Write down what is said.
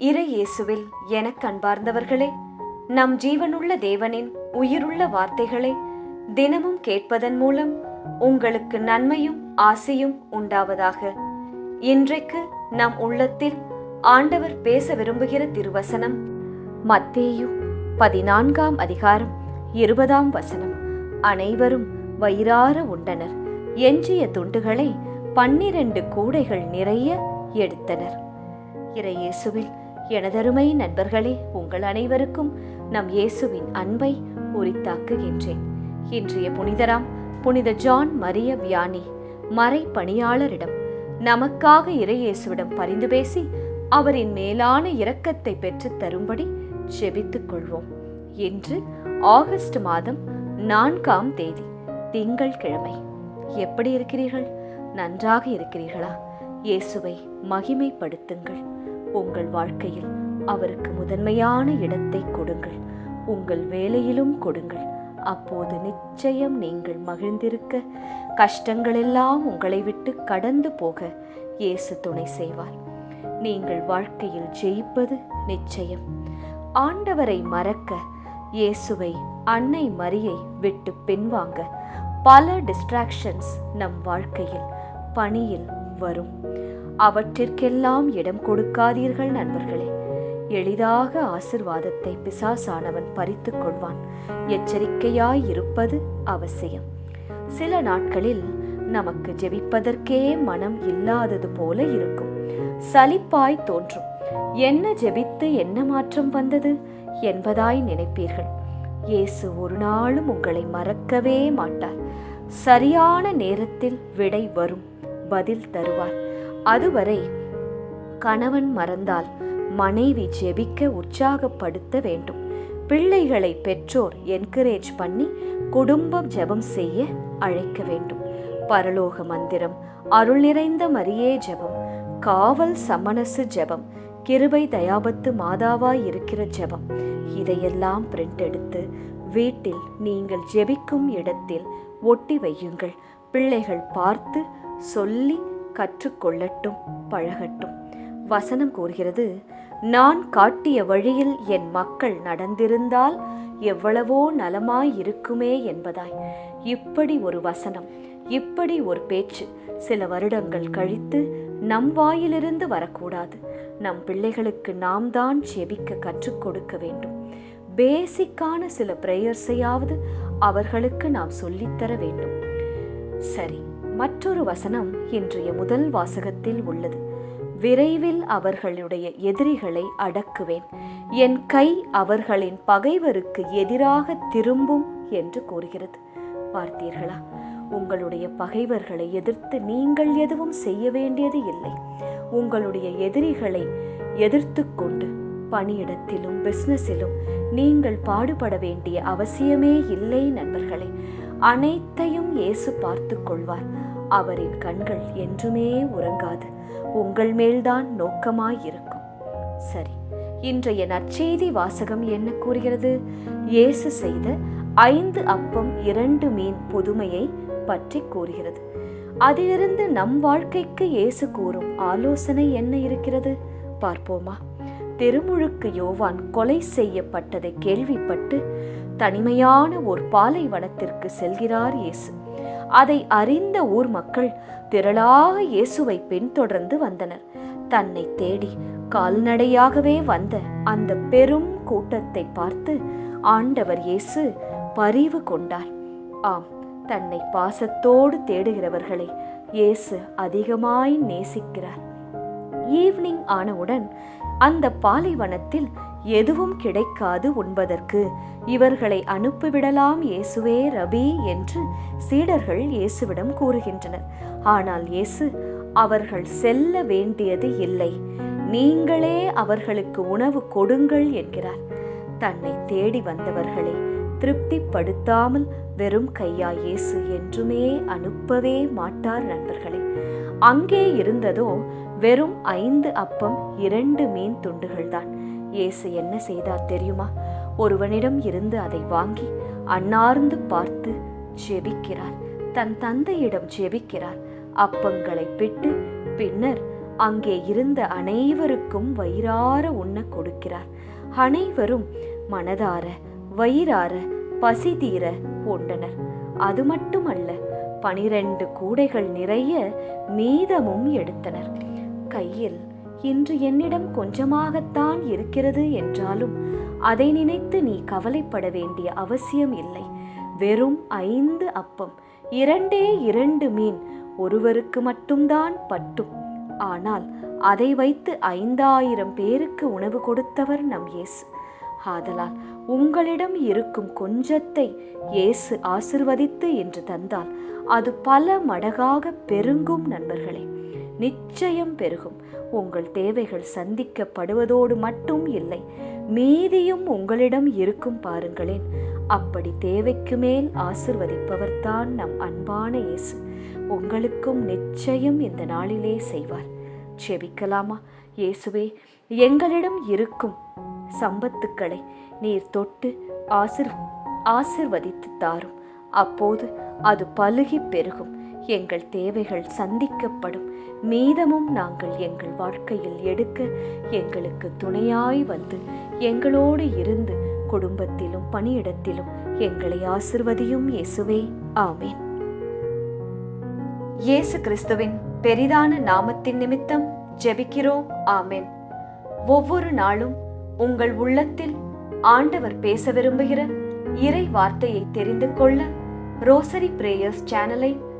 இறை இயேசுவில் எனக் அன்பார்ந்தவர்களே நம் ஜீவனுள்ள தேவனின் உயிருள்ள வார்த்தைகளை தினமும் கேட்பதன் மூலம் உங்களுக்கு நன்மையும் ஆசையும் உண்டாவதாக. இன்றைக்கு நம் உள்ளத்தில் ஆண்டவர் பேச விரும்புகிற திருவசனம் மத்தேயு பதினான்காம் அதிகாரம் இருபதாம் வசனம். அனைவரும் வயிறார உண்டனர் எஞ்சிய துண்டுகளை பன்னிரண்டு கூடைகள் நிறைய எடுத்தனர். இறையேசுவில் எனதருமை நண்பர்களே உங்கள் அனைவருக்கும் நம் இயேசுவின் அன்பை உரித்தாக்குகின்றேன். இன்றைய புனிதராம் புனித ஜான் மரிய வியானி மறை பணியாளரிடம் நமக்காக இறையேசுவிடம் பரிந்து பேசி அவரின் மேலான இரக்கத்தை பெற்றுத் தரும்படி செபித்துக் கொள்வோம். இன்று ஆகஸ்ட் மாதம் நான்காம் தேதி திங்கள்கிழமை எப்படி இருக்கிறீர்கள்? நன்றாக இருக்கிறீர்களா? இயேசுவை மகிமைப்படுத்துங்கள். உங்கள் வாழ்க்கையில் அவருக்கு முதன்மையான இடத்தை கொடுங்கள். உங்கள் வேலையிலும் கொடுங்கள். அப்போது நிச்சயம் நீங்கள் மகிழ்ந்திருக்க கஷ்டங்களெல்லாம் உங்களை விட்டு கடந்து போக இயேசு துணை செய்வார். நீங்கள் வாழ்க்கையில் ஜெயிப்பது நிச்சயம். ஆண்டவரை மறக்க இயேசுவை அன்னை மரியை விட்டு பின்வாங்க. பல டிஸ்ட்ராக்ஷன்ஸ் நம் வாழ்க்கையில் பணியில் வரும். அவற்றிற்கெல்லாம் இடம் கொடுக்காதீர்கள் நண்பர்களே. எளிதாக ஆசிர்வாதத்தை பிசாசானவன் பறித்துக் கொள்வான். எச்சரிக்கையாய் இருப்பது அவசியம். சில நாட்களில் நமக்கு ஜெபிப்பதற்கே மனம் இல்லாதது போல இருக்கும். சலிப்பாய் தோன்றும். என்ன ஜெபித்து என்ன மாற்றம் வந்தது என்பதாய் நினைப்பீர்கள். இயேசு ஒரு நாளும் உங்களை மறக்கவே மாட்டார். சரியான நேரத்தில் விடை வரும். பதில் தருவார். அதுவரை கணவன் மறந்தால் மனைவி ஜெபிக்க உற்சாகப்படுத்த வேண்டும். பிள்ளைகளை பெற்றோர் என்கரேஜ் பண்ணி குடும்பம் ஜெபம் செய்ய அழைக்க வேண்டும். பரலோக மந்திரம் அருள் நிறைந்த மரியே ஜெபம் காவல் சமணசு ஜெபம் கிருபை தயாபத்து மாதாவாய் இருக்கிற ஜெபம் இதையெல்லாம் பிரிண்ட் எடுத்து வீட்டில் நீங்கள் ஜெபிக்கும் இடத்தில் ஒட்டி வையுங்கள். பிள்ளைகள் பார்த்து சொல்லி கற்றுக்கொள்ளட்டும் பழகட்டும். வசனம் கூறுகிறது நான் காட்டிய வழியில் என் மக்கள் நடந்திருந்தால் எவ்வளவோ நலமாய் இருக்குமே என்பதாய். இப்படி ஒரு வசனம் இப்படி ஒரு பேச்சு சில வருடங்கள் கழித்து நம் வாயிலிருந்து வரக்கூடாது. நம் பிள்ளைகளுக்கு நாம் தான் செபிக்க கற்றுக் கொடுக்க வேண்டும். பேசிக்கான சில பிரேயர்ஸையாவது அவர்களுக்கு நாம் சொல்லித்தர வேண்டும். சரி மற்றொரு வசனம் இன்றைய முதல் வாசகத்தில் உள்ளது. விரைவில் அவர்களுடைய எதிரிகளை அடக்குவேன். என் கை அவர்களின் பகைவருக்கு எதிராக திரும்பும் என்று கூறுகிறது. பார்த்தீர்களா? உங்களுடைய பகைவர்களை எதிர்த்து நீங்கள் எதுவும் செய்ய வேண்டியது இல்லை. உங்களுடைய எதிரிகளை எதிர்த்து கொண்டு பணியிடத்திலும் பிசினஸிலும் நீங்கள் பாடுபட வேண்டிய அவசியமே இல்லை நண்பர்களே. அனைத்தையும் இயேசு பார்த்து கொள்வார். அவரின் கண்கள் என்றுமே உறங்காது. உங்கள் மேல்தான் நோக்கமாயிருக்கும். சரி இன்றைய நற்செய்தி வாசகம் என்ன கூறுகிறது? இயேசு செய்த ஐந்து அப்பம் இரண்டு மீன் புதுமையை பற்றி கூறுகிறது. அதிலிருந்து நம் வாழ்க்கைக்கு இயேசு கூறும் ஆலோசனை என்ன இருக்கிறது? பார்ப்போமா? திருமுழுக்கு யோவான் கொலை செய்யப்பட்டதை கேள்விப்பட்டு தனிமையான ஒரு பாலைவனத்திற்கு செல்கிறார் இயேசு. அதை அறிந்த ஊர் மக்கள் திரளாக இயேசுவை பின்தொடர்ந்து வந்தனர். தன்னை தேடி கால்நடையாகவே வந்த அந்த பெரும் கூட்டத்தை பார்த்து ஆண்டவர் இயேசு பரிவு கொண்டார். ஆம் தன்னை பாசத்தோடு தேடுகிறவர்களை இயேசு அதிகமாய் நேசிக்கிறார். ஈவினிங் ஆனவுடன் அந்த பாலைவனத்தில் எதுவும் கிடைக்காது உண்பதற்கு. இவர்களை அனுப்பிவிடலாம் இயேசுவே ரபி என்று சீடர்கள் இயேசுவிடம் கூறுகின்றனர். ஆனால் இயேசு அவர்கள் செல்ல வேண்டியது இல்லை. நீங்களே அவர்களுக்கு உணவு கொடுங்கள் என்கிறார். தன்னை தேடி வந்தவர்களை திருப்திப்படுத்தாமல் வெறும் கையா இயேசு என்றுமே அனுப்பவே மாட்டார் நண்பர்களே. அங்கே இருந்ததோ வெறும் ஐந்து அப்பம் இரண்டு மீன் துண்டுகள்தான். இயேசு என்ன செய்தார் தெரியுமா? ஒருவனிடம் இருந்து அதை வாங்கி அன்னார்ந்து பார்த்து ஜெபிக்கிறார். தன் தந்தையிடம் ஜெபிக்கிறார். அப்பங்களை பிட்டு பின்னர் அங்கே இருந்த அனைவருக்கும் வயிறார உண்ண கொடுக்கிறார். அனைவரும் மனதார வயிறார பசி தீர உண்டனர் அது மட்டுமல்ல பனிரெண்டு கூடைகள் நிறைய மீதமும் எடுத்தனர். கையில் இன்று என்னிடம் கொஞ்சமாகத்தான் இருக்கிறது என்றாலும் அதை நினைத்து நீ கவலைப்பட வேண்டிய அவசியம் இல்லை. வெறும் ஐந்து அப்பம் இரண்டே இரண்டு மீன் ஒருவருக்கு மட்டும்தான் பட்டும். ஆனால் அதை வைத்து ஐந்தாயிரம் பேருக்கு உணவு கொடுத்தவர் நம் இயேசு. ஆதலால் உங்களிடம் இருக்கும் கொஞ்சத்தை இயேசு ஆசிர்வதித்து என்று தந்தால் அது பல மடகாக பெருங்கும் நண்பர்களே. நிச்சயம் பெருகும். உங்கள் தேவைகள் சந்திக்கப்படுவதோடு மட்டும் இல்லை மீதியும் உங்களிடம் இருக்கும் பாருங்களேன். அப்படி தேவைக்கு மேல் ஆசிர்வதிப்பவர்தான் நம் அன்பான இயேசு. உங்களுக்கும் நிச்சயம் இந்த நாளிலே செய்வார். செபிக்கலாமா? இயேசுவே எங்களிடம் இருக்கும் சம்பத்துக்களை நீர் தொட்டு ஆசிர் ஆசிர்வதித்து தாரும். அப்போது அது பழுகி பெருகும். எங்கள் தேவைகள் சந்திக்கப்படும். மீதமும் நாங்கள் எங்கள் வாழ்க்கையில் எடுக்க எங்களுக்கு துணையாய் வந்து எங்களோடு இருந்து குடும்பத்திலும் பணியிடத்திலும் எங்களை ஆசிர்வதியும் இயேசுவே. ஆமேன். இயேசு கிறிஸ்துவின் பெரிதான நாமத்தின் நிமித்தம் ஜெபிக்கிறோம். ஆமேன். ஒவ்வொரு நாளும் உங்கள் உள்ளத்தில் ஆண்டவர் பேச விரும்புகிற இறை வார்த்தையை தெரிந்து கொள்ள ரோசரி பிரேயர்ஸ் சேனலை